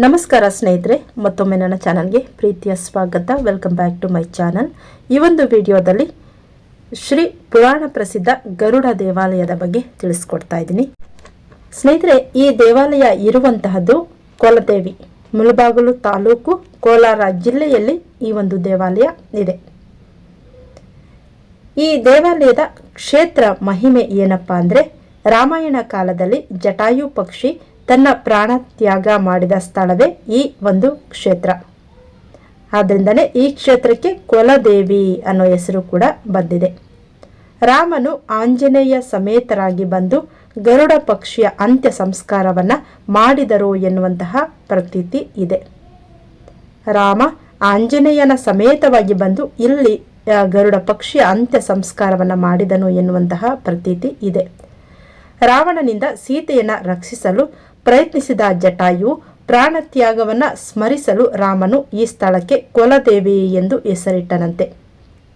ನಮಸ್ಕಾರ ಸ್ನೇಹಿತರೆ, ಮತ್ತೊಮ್ಮೆ ನನ್ನ ಚಾನಲ್ಗೆ ಪ್ರೀತಿಯ ಸ್ವಾಗತ. Welcome back to my channel ಈ ಒಂದು ವಿಡಿಯೋದಲ್ಲಿ ಶ್ರೀ ಪುರಾಣ ಪ್ರಸಿದ್ಧ ಗರುಡ ದೇವಾಲಯದ ಬಗ್ಗೆ ತಿಳಿಸ್ಕೊಡ್ತಾ ಇದ್ದೀನಿ. ಸ್ನೇಹಿತರೆ, ಈ ದೇವಾಲಯ ಇರುವಂತಹದ್ದು ಕೊಲದೇವಿ, ಮುಳಬಾಗಿಲು ತಾಲೂಕು ಕೋಲಾರ ಜಿಲ್ಲೆಯಲ್ಲಿ ಈ ಒಂದು ದೇವಾಲಯ ಇದೆ. ಈ ದೇವಾಲಯದ ಕ್ಷೇತ್ರ ಮಹಿಮೆ ಏನಪ್ಪಾ ಅಂದರೆ ರಾಮಾಯಣ ಕಾಲದಲ್ಲಿ ಜಟಾಯು ಪಕ್ಷಿ ತನ್ನ ಪ್ರಾಣ ತ್ಯಾಗ ಮಾಡಿದ ಸ್ಥಳವೇ ಈ ಒಂದು ಕ್ಷೇತ್ರ. ಆದ್ದರಿಂದಲೇ ಈ ಕ್ಷೇತ್ರಕ್ಕೆ ಕೊಲದೇವಿ ಅನ್ನೋ ಹೆಸರು ಕೂಡ ಬಂದಿದೆ. ರಾಮನು ಆಂಜನೇಯ ಸಮೇತರಾಗಿ ಬಂದು ಗರುಡ ಪಕ್ಷಿಯ ಅಂತ್ಯ ಸಂಸ್ಕಾರವನ್ನು ಮಾಡಿದರು ಎನ್ನುವಂತಹ ಪ್ರತೀತಿ ಇದೆ. ರಾಮ ಆಂಜನೇಯನ ಸಮೇತವಾಗಿ ಬಂದು ಇಲ್ಲಿ ಗರುಡ ಪಕ್ಷಿಯ ಅಂತ್ಯ ಸಂಸ್ಕಾರವನ್ನು ಮಾಡಿದನು ಎನ್ನುವಂತಹ ಪ್ರತೀತಿ ಇದೆ. ರಾವಣನಿಂದ ಸೀತೆಯನ್ನು ರಕ್ಷಿಸಲು ಪ್ರಯತ್ನಿಸಿದ ಜಟಾಯು ಪ್ರಾಣತ್ಯಾಗವನ್ನು ಸ್ಮರಿಸಲು ರಾಮನು ಈ ಸ್ಥಳಕ್ಕೆ ಕೊಲದೇವಿ ಎಂದು ಹೆಸರಿಟ್ಟನಂತೆ.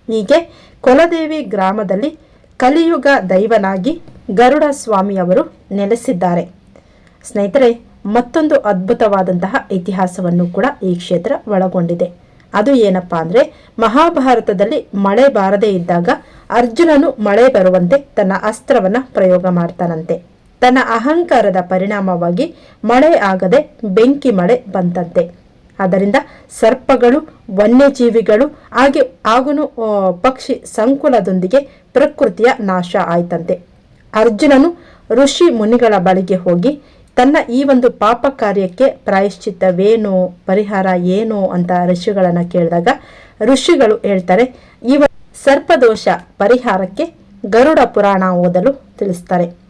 ಹೀಗೆ ಕೊಲದೇವಿ ಗ್ರಾಮದಲ್ಲಿ ಕಲಿಯುಗ ದೈವನಾಗಿ ಗರುಡ ಸ್ವಾಮಿಯವರು ನೆಲೆಸಿದ್ದಾರೆ. ಸ್ನೇಹಿತರೆ, ಮತ್ತೊಂದು ಅದ್ಭುತವಾದಂತಹ ಇತಿಹಾಸವನ್ನು ಕೂಡ ಈ ಕ್ಷೇತ್ರ ಒಳಗೊಂಡಿದೆ. ಅದು ಏನಪ್ಪಾ ಅಂದರೆ, ಮಹಾಭಾರತದಲ್ಲಿ ಮಳೆ ಬಾರದೇ ಇದ್ದಾಗ ಅರ್ಜುನನು ಮಳೆ ಬರುವಂತೆ ತನ್ನ ಅಸ್ತ್ರವನ್ನ ಪ್ರಯೋಗ ಮಾಡ್ತಾನಂತೆ. ತನ್ನ ಅಹಂಕಾರದ ಪರಿಣಾಮವಾಗಿ ಮಳೆ ಆಗದೆ ಬೆಂಕಿ ಮಳೆ ಬಂತಂತೆ. ಅದರಿಂದ ಸರ್ಪಗಳು, ವನ್ಯಜೀವಿಗಳು, ಹಾಗೆ ಆಗುನು ಪಕ್ಷಿ ಸಂಕುಲದೊಂದಿಗೆ ಪ್ರಕೃತಿಯ ನಾಶ ಆಯ್ತಂತೆ. ಅರ್ಜುನನು ಋಷಿ ಮುನಿಗಳ ಬಳಿಗೆ ಹೋಗಿ, ತನ್ನ ಈ ಒಂದು ಪಾಪ ಕಾರ್ಯಕ್ಕೆ ಪ್ರಾಯಶ್ಚಿತ್ತವೇನು, ಪರಿಹಾರ ಏನು ಅಂತ ಋಷಿಗಳನ್ನ ಕೇಳಿದಾಗ ಋಷಿಗಳು ಹೇಳ್ತಾರೆ, ಈ ಸರ್ಪದೋಷ ಪರಿಹಾರಕ್ಕೆ ಗರುಡ ಪುರಾಣ ಓದಲು ತಿಳಿಸ್ತಾರೆ.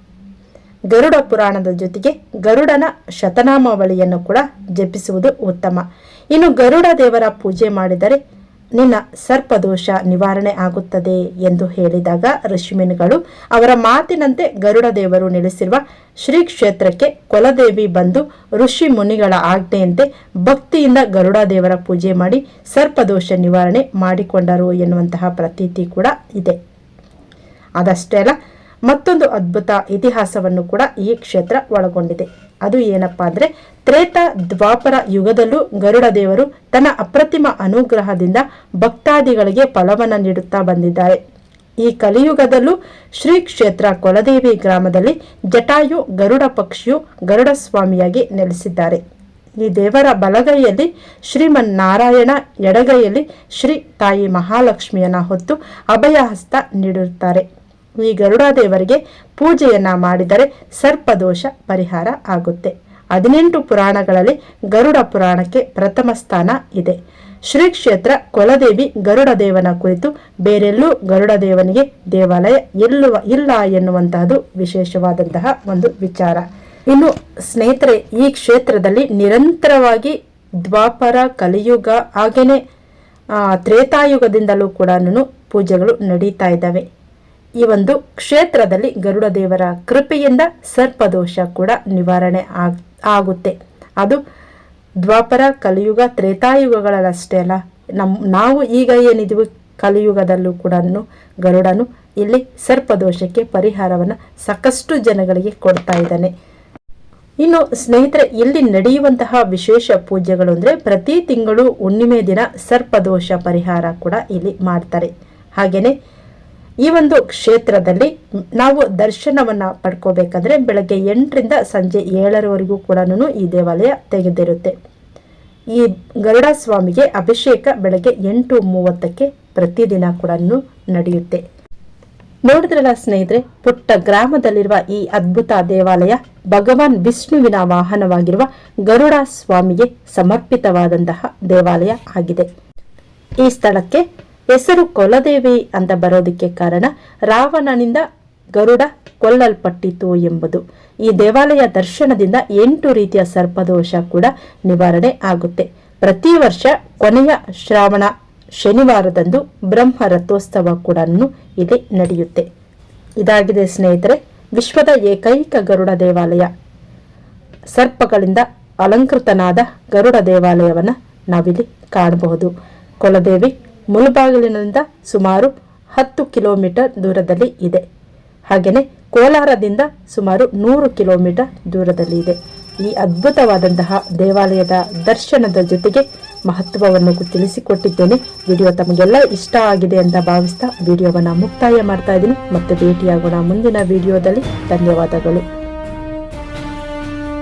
ಗರುಡ ಪುರಾಣದ ಜೊತೆಗೆ ಗರುಡನ ಶತನಾಮಾವಳಿಯನ್ನು ಕೂಡ ಜಪಿಸುವುದು ಉತ್ತಮ. ಇನ್ನು ಗರುಡ ದೇವರ ಪೂಜೆ ಮಾಡಿದರೆ ನಿನ್ನ ಸರ್ಪದೋಷ ನಿವಾರಣೆ ಆಗುತ್ತದೆ ಎಂದು ಹೇಳಿದಾಗ ಋಷಿಮುನಿಗಳು ಅವರ ಮಾತಿನಂತೆ ಗರುಡ ದೇವರು ನೆಲೆಸಿರುವ ಶ್ರೀ ಕ್ಷೇತ್ರಕ್ಕೆ ಕೊಲದೇವಿ ಬಂದು ಋಷಿ ಮುನಿಗಳ ಆಜ್ಞೆಯಂತೆ ಭಕ್ತಿಯಿಂದ ಗರುಡ ದೇವರ ಪೂಜೆ ಮಾಡಿ ಸರ್ಪದೋಷ ನಿವಾರಣೆ ಮಾಡಿಕೊಂಡರು ಎನ್ನುವಂತಹ ಪ್ರತೀತಿ ಕೂಡ ಇದೆ. ಅದಷ್ಟೇ ಅಲ್ಲ ಮತ್ತೊಂದು ಅದ್ಭುತ ಇತಿಹಾಸವನ್ನು ಕೂಡ ಈ ಕ್ಷೇತ್ರ ಒಳಗೊಂಡಿದೆ. ಅದು ಏನಪ್ಪಾ ಅಂದ್ರೆ, ತ್ರೇತ ದ್ವಾಪರ ಯುಗದಲ್ಲೂ ಗರುಡ ದೇವರು ತನ್ನ ಅಪ್ರತಿಮ ಅನುಗ್ರಹದಿಂದ ಭಕ್ತಾದಿಗಳಿಗೆ ಫಲವನ್ನು ನೀಡುತ್ತಾ ಬಂದಿದ್ದಾರೆ. ಈ ಕಲಿಯುಗದಲ್ಲೂ ಶ್ರೀ ಕ್ಷೇತ್ರ ಕೊಲದೇವಿ ಗ್ರಾಮದಲ್ಲಿ ಜಟಾಯು ಗರುಡ ಪಕ್ಷಿಯು ಗರುಡ ಸ್ವಾಮಿಯಾಗಿ ನೆಲೆಸಿದ್ದಾರೆ. ಈ ದೇವರ ಬಲಗೈಯಲ್ಲಿ ಶ್ರೀಮನ್ನಾರಾಯಣ, ಎಡಗೈಯಲ್ಲಿ ಶ್ರೀ ತಾಯಿ ಮಹಾಲಕ್ಷ್ಮಿಯನ್ನ ಹೊತ್ತು ಅಭಯಹಸ್ತ ನೀಡಿರುತ್ತಾರೆ. ಈ ಗರುಡಾದೇವರಿಗೆ ಪೂಜೆಯನ್ನ ಮಾಡಿದರೆ ಸರ್ಪದೋಷ ಪರಿಹಾರ ಆಗುತ್ತೆ. ಹದಿನೆಂಟು ಪುರಾಣಗಳಲ್ಲಿ ಗರುಡ ಪುರಾಣಕ್ಕೆ ಪ್ರಥಮ ಸ್ಥಾನ ಇದೆ. ಶ್ರೀ ಕ್ಷೇತ್ರ ಕೊಲದೇವಿ ಗರುಡ ದೇವನ ಕುರಿತು ಬೇರೆಲ್ಲೂ ಗರುಡ ದೇವನಿಗೆ ದೇವಾಲಯ ಎಲ್ಲುವ ಇಲ್ಲ ಎನ್ನುವಂತಹದ್ದು ವಿಶೇಷವಾದಂತಹ ಒಂದು ವಿಚಾರ. ಇನ್ನು ಸ್ನೇಹಿತರೆ, ಈ ಕ್ಷೇತ್ರದಲ್ಲಿ ನಿರಂತರವಾಗಿ ದ್ವಾಪರ, ಕಲಿಯುಗ, ಹಾಗೇನೆ ತ್ರೇತಾಯುಗದಿಂದಲೂ ಕೂಡ ಪೂಜೆಗಳು ನಡೀತಾ ಇದ್ದಾವೆ. ಈ ಒಂದು ಕ್ಷೇತ್ರದಲ್ಲಿ ಗರುಡ ದೇವರ ಕೃಪೆಯಿಂದ ಸರ್ಪದೋಷ ಕೂಡ ನಿವಾರಣೆ ಆಗ್, ಆಗುತ್ತೆ. ಅದು ದ್ವಾಪರ ಕಲಿಯುಗ ತ್ರೇತಾಯುಗಗಳಲ್ಲಷ್ಟೇ ಅಲ್ಲ, ನಮ್, ನಾವು ಈಗ ಏನಿದೀವಿ ಕಲಿಯುಗದಲ್ಲೂ ಕೂಡ ಗರುಡನು ಇಲ್ಲಿ ಸರ್ಪದೋಷಕ್ಕೆ ಪರಿಹಾರವನ್ನು ಸಾಕಷ್ಟು ಜನಗಳಿಗೆ ಕೊಡ್ತಾ ಇದ್ದಾನೆ. ಇನ್ನು ಸ್ನೇಹಿತರೆ, ಇಲ್ಲಿ ನಡೆಯುವಂತಹ ವಿಶೇಷ ಪೂಜೆಗಳು ಅಂದರೆ ಪ್ರತಿ ತಿಂಗಳು ಹುಣ್ಣಿಮೆ ದಿನ ಸರ್ಪದೋಷ ಪರಿಹಾರ ಕೂಡ ಇಲ್ಲಿ ಮಾಡ್ತಾರೆ. ಹಾಗೇನೆ ಈ ಒಂದು ಕ್ಷೇತ್ರದಲ್ಲಿ ನಾವು ದರ್ಶನವನ್ನ ಪಡ್ಕೋಬೇಕಂದ್ರೆ ಬೆಳಗ್ಗೆ ಎಂಟರಿಂದ ಸಂಜೆ ಏಳರವರೆಗೂ ಕೂಡ ಈ ದೇವಾಲಯ ತೆಗೆದಿರುತ್ತೆ. ಈ ಗರುಡ ಸ್ವಾಮಿಗೆ ಅಭಿಷೇಕ ಬೆಳಗ್ಗೆ ಎಂಟು ಮೂವತ್ತಕ್ಕೆ ಪ್ರತಿದಿನ ಕೂಡ ನಡೆಯುತ್ತೆ. ನೋಡಿದ್ರಲ್ಲ ಸ್ನೇಹಿತರೆ, ಪುಟ್ಟ ಗ್ರಾಮದಲ್ಲಿರುವ ಈ ಅದ್ಭುತ ದೇವಾಲಯ ಭಗವಾನ್ ವಿಷ್ಣುವಿನ ವಾಹನವಾಗಿರುವ ಗರುಡ ಸ್ವಾಮಿಗೆ ಸಮರ್ಪಿತವಾದಂತಹ ದೇವಾಲಯ ಆಗಿದೆ. ಈ ಸ್ಥಳಕ್ಕೆ ಹೆಸರು ಕೊಲದೇವಿ ಅಂತ ಬರೋದಕ್ಕೆ ಕಾರಣ ರಾವಣನಿಂದ ಗರುಡ ಕೊಲ್ಲಲ್ಪಟ್ಟಿತು ಎಂಬುದು. ಈ ದೇವಾಲಯ ದರ್ಶನದಿಂದ ಎಂಟು ರೀತಿಯ ಸರ್ಪದೋಷ ಕೂಡ ನಿವಾರಣೆ ಆಗುತ್ತೆ. ಪ್ರತಿ ವರ್ಷ ಕೊನೆಯ ಶ್ರಾವಣ ಶನಿವಾರದಂದು ಬ್ರಹ್ಮ ರಥೋತ್ಸವ ಕೂಡ ಇಲ್ಲಿ ನಡೆಯುತ್ತೆ. ಇದಾಗಿದೆ ಸ್ನೇಹಿತರೆ, ವಿಶ್ವದ ಏಕೈಕ ಗರುಡ ದೇವಾಲಯ. ಸರ್ಪಗಳಿಂದ ಅಲಂಕೃತನಾದ ಗರುಡ ದೇವಾಲಯವನ್ನು ನಾವಿಲ್ಲಿ ಕಾಣಬಹುದು. ಕೊಲದೇವಿ ಮುಳುಬಾಗಿಲಿನಿಂದ ಸುಮಾರು ಹತ್ತು ಕಿಲೋಮೀಟರ್ ದೂರದಲ್ಲಿ ಇದೆ. ಹಾಗೆಯೇ ಕೋಲಾರದಿಂದ ಸುಮಾರು ನೂರು ಕಿಲೋಮೀಟರ್ ದೂರದಲ್ಲಿ ಇದೆ. ಈ ಅದ್ಭುತವಾದಂತಹ ದೇವಾಲಯದ ದರ್ಶನದ ಜೊತೆಗೆ ಮಹತ್ವವನ್ನು ತಿಳಿಸಿಕೊಟ್ಟಿದ್ದೇನೆ. ವಿಡಿಯೋ ತಮಗೆಲ್ಲ ಇಷ್ಟ ಆಗಿದೆ ಅಂತ ಭಾವಿಸ್ತಾ ವಿಡಿಯೋವನ್ನು ಮುಕ್ತಾಯ ಮಾಡ್ತಾ ಇದ್ದೀನಿ. ಮತ್ತೆ ಭೇಟಿಯಾಗೋಣ ಮುಂದಿನ ವಿಡಿಯೋದಲ್ಲಿ. ಧನ್ಯವಾದಗಳು.